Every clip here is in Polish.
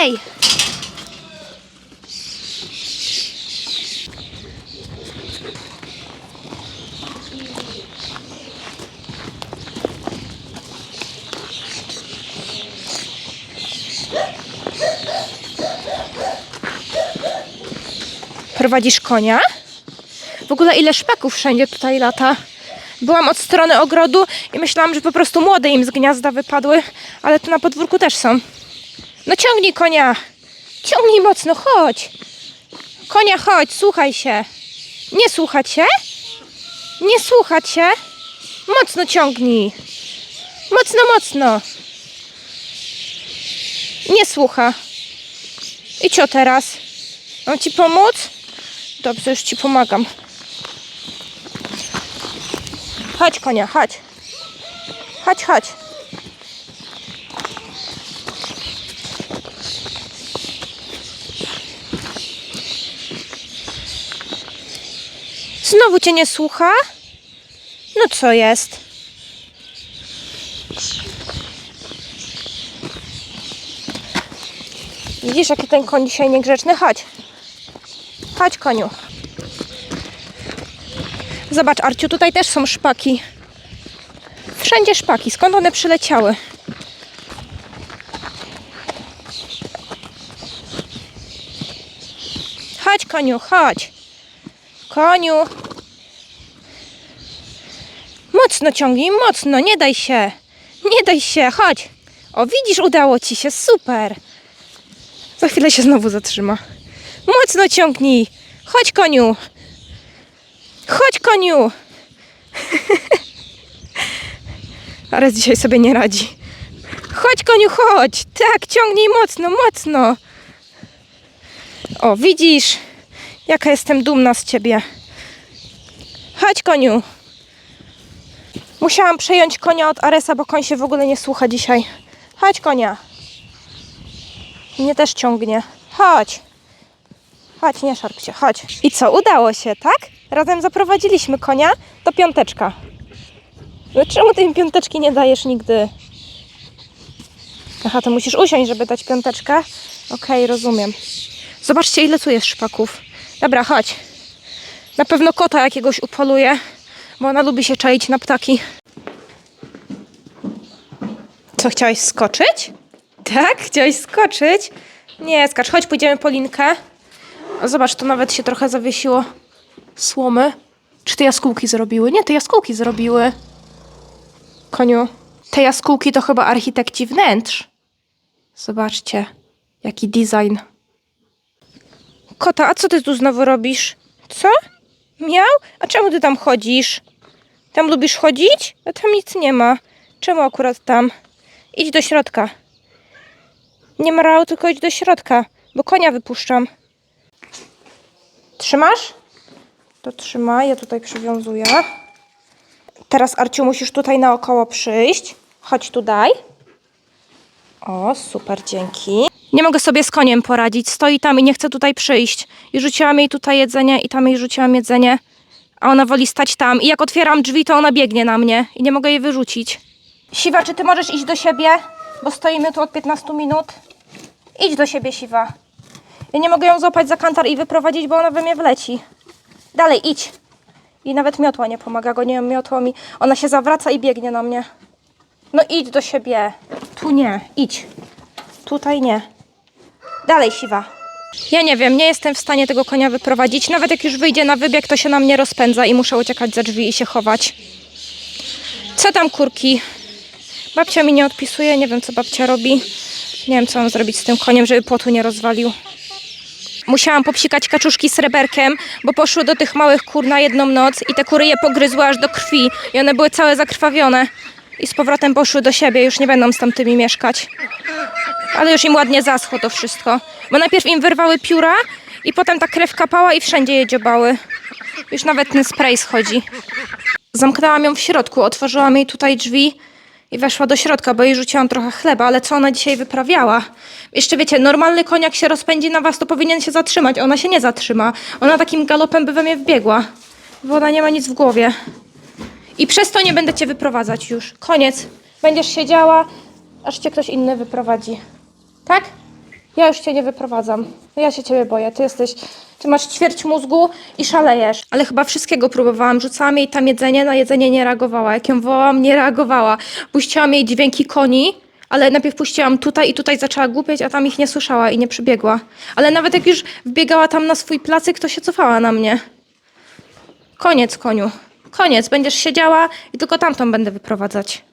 Ej! Prowadzisz konia? W ogóle ile szpaków wszędzie tutaj lata. Byłam od strony ogrodu i myślałam, że po prostu młode im z gniazda wypadły, ale tu na podwórku też są. No ciągnij konia! Ciągnij mocno, chodź! Konia, chodź, słuchaj się! Nie słuchać się? Nie słuchać się? Mocno ciągnij! Mocno, mocno! Nie słucha. I co teraz? Mam ci pomóc? Dobrze, już ci pomagam. Chodź, konia, chodź. Chodź, chodź. Znowu cię nie słucha? No co jest? Widzisz, jaki ten koń dzisiaj niegrzeczny? Chodź. Chodź, koniu. Zobacz, Arciu, tutaj też są szpaki. Wszędzie szpaki. Skąd one przyleciały? Chodź, koniu, chodź. Koniu. Mocno ciągnij, mocno, nie daj się. Nie daj się, chodź. O, widzisz, udało ci się, super. Za chwilę się znowu zatrzyma. Mocno ciągnij. Chodź, koniu. Chodź, koniu. Ares dzisiaj sobie nie radzi. Chodź, koniu, chodź. Tak, ciągnij mocno, mocno. O, widzisz, jaka jestem dumna z ciebie. Chodź, koniu. Musiałam przejąć konia od Aresa, bo koń się w ogóle nie słucha dzisiaj. Chodź, konia. Mnie też ciągnie. Chodź. Chodź, nie szarp się, chodź. I co, udało się, tak? Razem zaprowadziliśmy konia do piąteczka. No czemu mi piąteczki nie dajesz nigdy? Aha, to musisz usiąść, żeby dać piąteczkę? Okej, rozumiem. Zobaczcie, ile tu jest szpaków. Dobra, chodź. Na pewno kota jakiegoś upoluję, bo ona lubi się czaić na ptaki. Co, chciałeś skoczyć? Tak? Chciałeś skoczyć? Nie, skacz. Chodź, pójdziemy po linkę. O, zobacz, to nawet się trochę zawiesiło słomy. Czy te jaskółki zrobiły? Nie, te jaskółki zrobiły. Koniu, te jaskółki to chyba architekci wnętrz. Zobaczcie, jaki design. Kota, a co ty tu znowu robisz? Co? Miał? A czemu ty tam chodzisz? Tam lubisz chodzić? A tam nic nie ma. Czemu akurat tam? Idź do środka. Nie mrał, tylko idź do środka, bo konia wypuszczam. Trzymasz? To trzymaj, ja tutaj przywiązuję. Teraz, Arciu, musisz tutaj naokoło przyjść. Chodź tutaj. O, super, dzięki. Nie mogę sobie z koniem poradzić. Stoi tam i nie chce tutaj przyjść. I rzuciłam jej tutaj jedzenie i tam jej rzuciłam jedzenie. A ona woli stać tam. I jak otwieram drzwi, to ona biegnie na mnie. I nie mogę jej wyrzucić. Siwa, czy ty możesz iść do siebie? Bo stoimy tu od 15 minut. Idź do siebie, Siwa. Ja nie mogę ją złapać za kantar i wyprowadzić, bo ona we mnie wleci. Dalej, idź. I nawet miotła nie pomaga, go nie miotło mi. Ona się zawraca i biegnie na mnie. No idź do siebie. Tu nie, idź. Tutaj nie. Dalej, siwa. Ja nie wiem, nie jestem w stanie tego konia wyprowadzić. Nawet jak już wyjdzie na wybieg, to się na mnie rozpędza i muszę uciekać za drzwi i się chować. Co tam, kurki? Babcia mi nie odpisuje, nie wiem co babcia robi. Nie wiem co mam zrobić z tym koniem, żeby płotu nie rozwalił. Musiałam popsikać kaczuszki sreberkiem, bo poszły do tych małych kur na jedną noc i te kury je pogryzły aż do krwi i one były całe zakrwawione. I z powrotem poszły do siebie, już nie będą z tamtymi mieszkać. Ale już im ładnie zaschło to wszystko. Bo najpierw im wyrwały pióra i potem ta krew kapała i wszędzie je dziobały. Już nawet ten spray schodzi. Zamknęłam ją w środku, otworzyłam jej tutaj drzwi i weszła do środka, bo jej rzuciłam trochę chleba, ale co ona dzisiaj wyprawiała? Jeszcze wiecie, normalny koniak się rozpędzi na was, to powinien się zatrzymać. Ona się nie zatrzyma. Ona takim galopem by we mnie wbiegła, bo ona nie ma nic w głowie. I przez to nie będę cię wyprowadzać już. Koniec. Będziesz siedziała, aż cię ktoś inny wyprowadzi. Tak? Ja już cię nie wyprowadzam. Ja się ciebie boję. Ty jesteś. Ty masz ćwierć mózgu i szalejesz. Ale chyba wszystkiego próbowałam. Rzucałam jej tam jedzenie, na jedzenie nie reagowała. Jak ją wołałam, nie reagowała. Puściłam jej dźwięki koni, ale najpierw puściłam tutaj i tutaj zaczęła głupieć, a tam ich nie słyszała i nie przybiegła. Ale nawet jak już wbiegała tam na swój placyk, to się cofała na mnie. Koniec, koniu. Koniec. Będziesz siedziała i tylko tamtą będę wyprowadzać.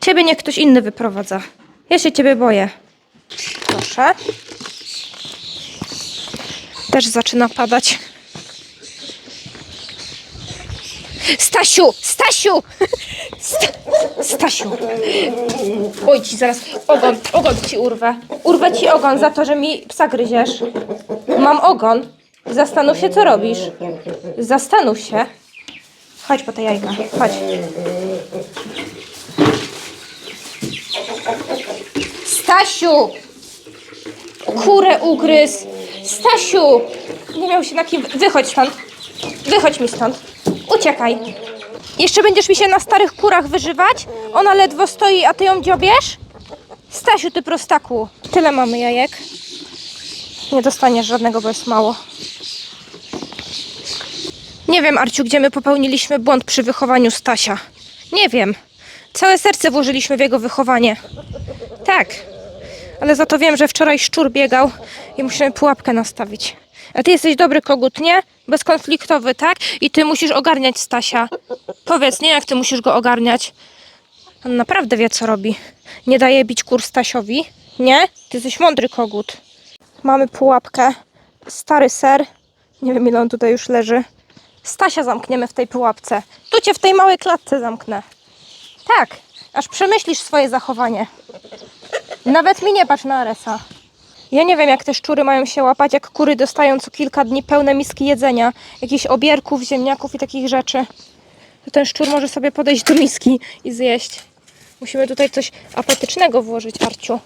Ciebie niech ktoś inny wyprowadza. Ja się ciebie boję. Proszę. Też zaczyna padać. Stasiu! Stasiu! Sta Stasiu! Oj, ci zaraz ogon, ogon ci urwę. Urwę ci ogon za to, że mi psa gryziesz. Mam ogon. Zastanów się, co robisz. Zastanów się. Chodź po te jajka. Chodź. Stasiu! Kurę ugryz! Stasiu! Nie miał się na kim... Wychodź stąd. Wychodź mi stąd. Uciekaj. Jeszcze będziesz mi się na starych kurach wyżywać? Ona ledwo stoi, a ty ją dziobiesz? Stasiu, ty prostaku. Tyle mamy jajek. Nie dostaniesz żadnego, bo jest mało. Nie wiem, Arciu, gdzie my popełniliśmy błąd przy wychowaniu Stasia. Nie wiem. Całe serce włożyliśmy w jego wychowanie. Tak. Ale za to wiem, że wczoraj szczur biegał i musimy pułapkę nastawić. A ty jesteś dobry kogut, nie? Bezkonfliktowy, tak? I ty musisz ogarniać Stasia. Powiedz, nie jak ty musisz go ogarniać. On naprawdę wie, co robi. Nie daje bić kur Stasiowi, nie? Ty jesteś mądry kogut. Mamy pułapkę. Stary ser. Nie wiem, ile on tutaj już leży. Stasia zamkniemy w tej pułapce. Tu cię w tej małej klatce zamknę. Tak, aż przemyślisz swoje zachowanie. Nawet mi nie patrz na Aresa. Ja nie wiem, jak te szczury mają się łapać, jak kury dostają co kilka dni pełne miski jedzenia, jakichś obierków, ziemniaków i takich rzeczy. To ten szczur może sobie podejść do miski i zjeść. Musimy tutaj coś apetycznego włożyć, Arciu.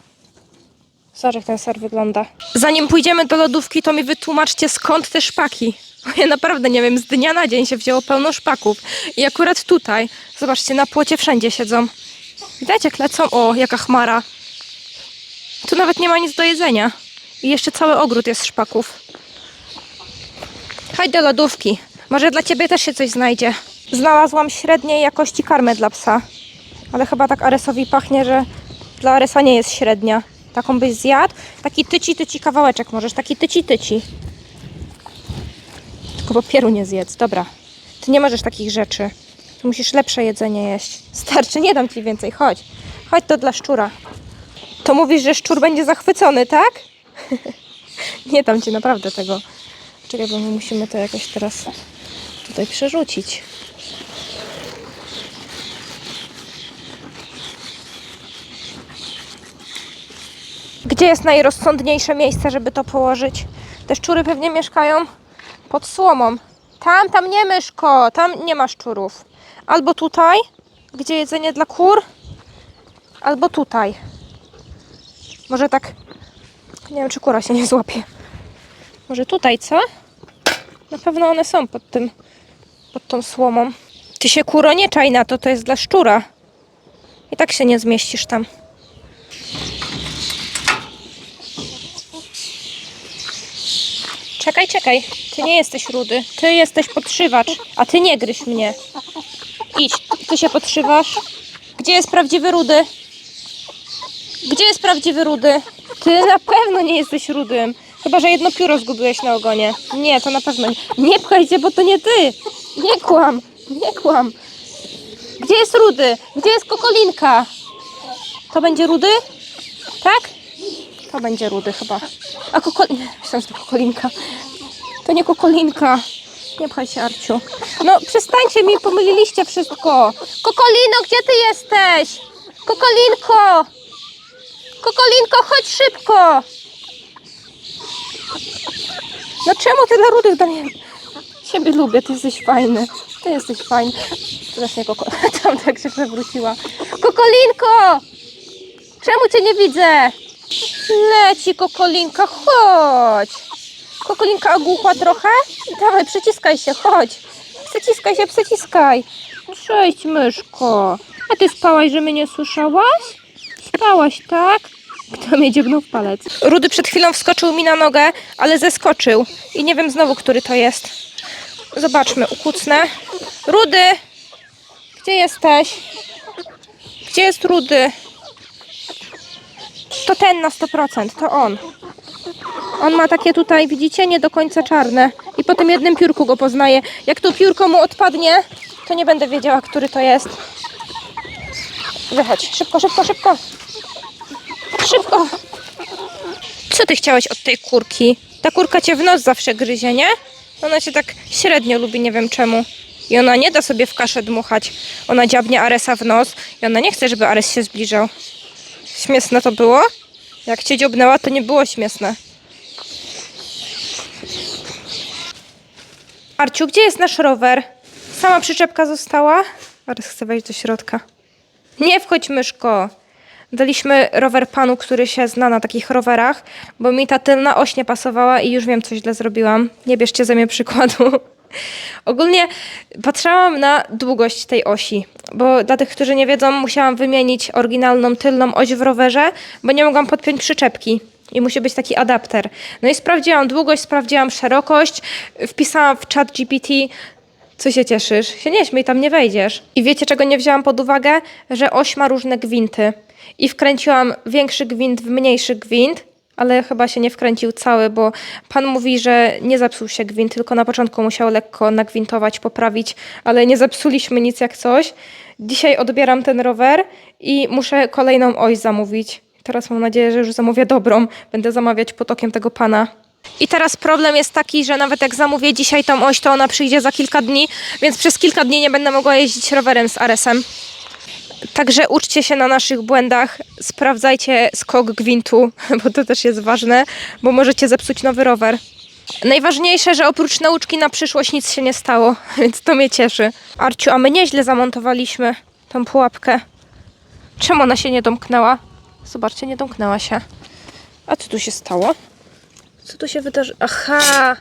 Zobacz, jak ten ser wygląda. Zanim pójdziemy do lodówki, to mi wytłumaczcie, skąd te szpaki. Bo ja naprawdę nie wiem, z dnia na dzień się wzięło pełno szpaków. I akurat tutaj, zobaczcie, na płocie wszędzie siedzą. Widać, jak lecą? O, jaka chmara. Tu nawet nie ma nic do jedzenia. I jeszcze cały ogród jest szpaków. Chodź do lodówki. Może dla ciebie też się coś znajdzie. Znalazłam średniej jakości karmę dla psa. Ale chyba tak Aresowi pachnie, że dla Aresa nie jest średnia. Taką byś zjadł. Taki tyci, tyci kawałeczek możesz. Taki tyci, tyci. Tylko papieru nie zjedz. Dobra. Ty nie możesz takich rzeczy. Ty musisz lepsze jedzenie jeść. Starczy, nie dam ci więcej. Chodź. Chodź to dla szczura. To mówisz, że szczur będzie zachwycony, tak? nie dam ci naprawdę tego. Czekaj, bo my musimy to jakoś teraz tutaj przerzucić. Gdzie jest najrozsądniejsze miejsce, żeby to położyć? Te szczury pewnie mieszkają pod słomą. Tam, tam nie myszko, tam nie ma szczurów. Albo tutaj, gdzie jedzenie dla kur, albo tutaj. Może tak. Nie wiem, czy kura się nie złapie. Może tutaj, co? Na pewno one są pod tym, pod tą słomą. Ty się kuro nie czaj na to, to jest dla szczura. I tak się nie zmieścisz tam. Czekaj, czekaj. Ty nie jesteś rudy. Ty jesteś podszywacz, a ty nie gryź mnie. Idź, ty się podszywasz. Gdzie jest prawdziwy rudy? Gdzie jest prawdziwy rudy? Ty na pewno nie jesteś rudym. Chyba, że jedno pióro zgubiłeś na ogonie. Nie, to na pewno nie. Nie pchaj się, bo to nie ty. Nie kłam, nie kłam. Gdzie jest rudy? Gdzie jest kokolinka? To będzie rudy? Tak? To będzie rudy chyba. A koko... Nie, myślałam, że to kokolinka. To nie kokolinka. Nie pchaj się, Arciu. No, przestańcie mi, pomyliliście wszystko. Kokolino, gdzie ty jesteś? Kokolinko! Kokolinko, chodź szybko! No czemu ty rudych do mnie... Ciebie lubię, ty jesteś fajny. Ty jesteś fajny. Teraz nie koko... Tam tak się przewróciła. Kokolinko! Czemu cię nie widzę? Leci kokolinka, chodź. Kokolinka ogłuchła trochę? Dawaj, przyciskaj się, chodź. Przyciskaj się, przyciskaj. Cześć, myszko. A ty spałaś, że mnie nie słyszałaś? Spałaś, tak? Kto mnie dziobnął w palec? Rudy przed chwilą wskoczył mi na nogę, ale zeskoczył. I nie wiem znowu, który to jest. Zobaczmy, ukucnę. Rudy! Gdzie jesteś? Gdzie jest Rudy? To ten na 100%, to on. On ma takie tutaj, widzicie, nie do końca czarne. I po tym jednym piórku go poznaję. Jak to piórko mu odpadnie, to nie będę wiedziała, który to jest. Wychodź, szybko, szybko, szybko. Szybko. Co ty chciałeś od tej kurki? Ta kurka cię w nos zawsze gryzie, nie? Ona cię tak średnio lubi, nie wiem czemu. I ona nie da sobie w kaszę dmuchać. Ona dziabnie Aresa w nos i ona nie chce, żeby Ares się zbliżał. Śmieszne to było? Jak cię dziobnęła, to nie było śmieszne. Arciu, gdzie jest nasz rower? Sama przyczepka została? Ares chce wejść do środka. Nie wchodź, myszko. Daliśmy rower panu, który się zna na takich rowerach, bo mi ta tylna oś nie pasowała i już wiem, co źle zrobiłam. Nie bierzcie ze mnie przykładu. Ogólnie patrzyłam na długość tej osi, bo dla tych, którzy nie wiedzą, musiałam wymienić oryginalną tylną oś w rowerze, bo nie mogłam podpiąć przyczepki. I musi być taki adapter. No i sprawdziłam długość, sprawdziłam szerokość, wpisałam w chat GPT, co się cieszysz? Się nie śmiej, tam nie wejdziesz. I wiecie, czego nie wzięłam pod uwagę? Że oś ma różne gwinty. I wkręciłam większy gwint w mniejszy gwint, ale chyba się nie wkręcił cały, bo pan mówi, że nie zepsuł się gwint, tylko na początku musiał lekko nagwintować, poprawić, ale nie zepsuliśmy nic jak coś. Dzisiaj odbieram ten rower i muszę kolejną oś zamówić. Teraz mam nadzieję, że już zamówię dobrą. Będę zamawiać potokiem tego pana. I teraz problem jest taki, że nawet jak zamówię dzisiaj tą oś, to ona przyjdzie za kilka dni, więc przez kilka dni nie będę mogła jeździć rowerem z Aresem. Także uczcie się na naszych błędach, sprawdzajcie skok gwintu, bo to też jest ważne, bo możecie zepsuć nowy rower. Najważniejsze, że oprócz nauczki na przyszłość nic się nie stało, więc to mnie cieszy. Arciu, a my nieźle zamontowaliśmy tą pułapkę. Czemu ona się nie domknęła? Zobaczcie, nie domknęła się. A co tu się stało? Co tu się wydarzy? Aha!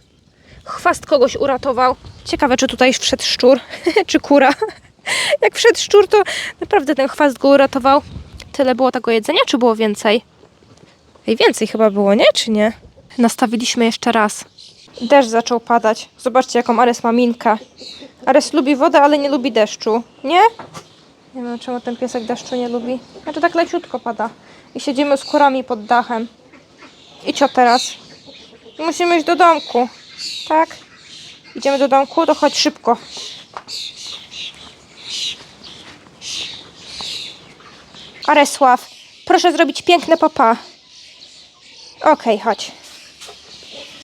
Chwast kogoś uratował. Ciekawe, czy tutaj wszedł szczur, czy kura. Jak wszedł szczur, to naprawdę ten chwast go uratował. Tyle było tego jedzenia, czy było więcej? Ej, więcej chyba było, nie? Czy nie? Nastawiliśmy jeszcze raz. Deszcz zaczął padać. Zobaczcie, jaką Ares ma minkę. Ares lubi wodę, ale nie lubi deszczu. Nie? Nie wiem, czemu ten piesek deszczu nie lubi. Znaczy tak leciutko pada. I siedzimy z kurami pod dachem. I co teraz? Musimy iść do domku. Tak? Idziemy do domku, to chodź szybko. Aresław, proszę zrobić piękne papa. Okej, chodź.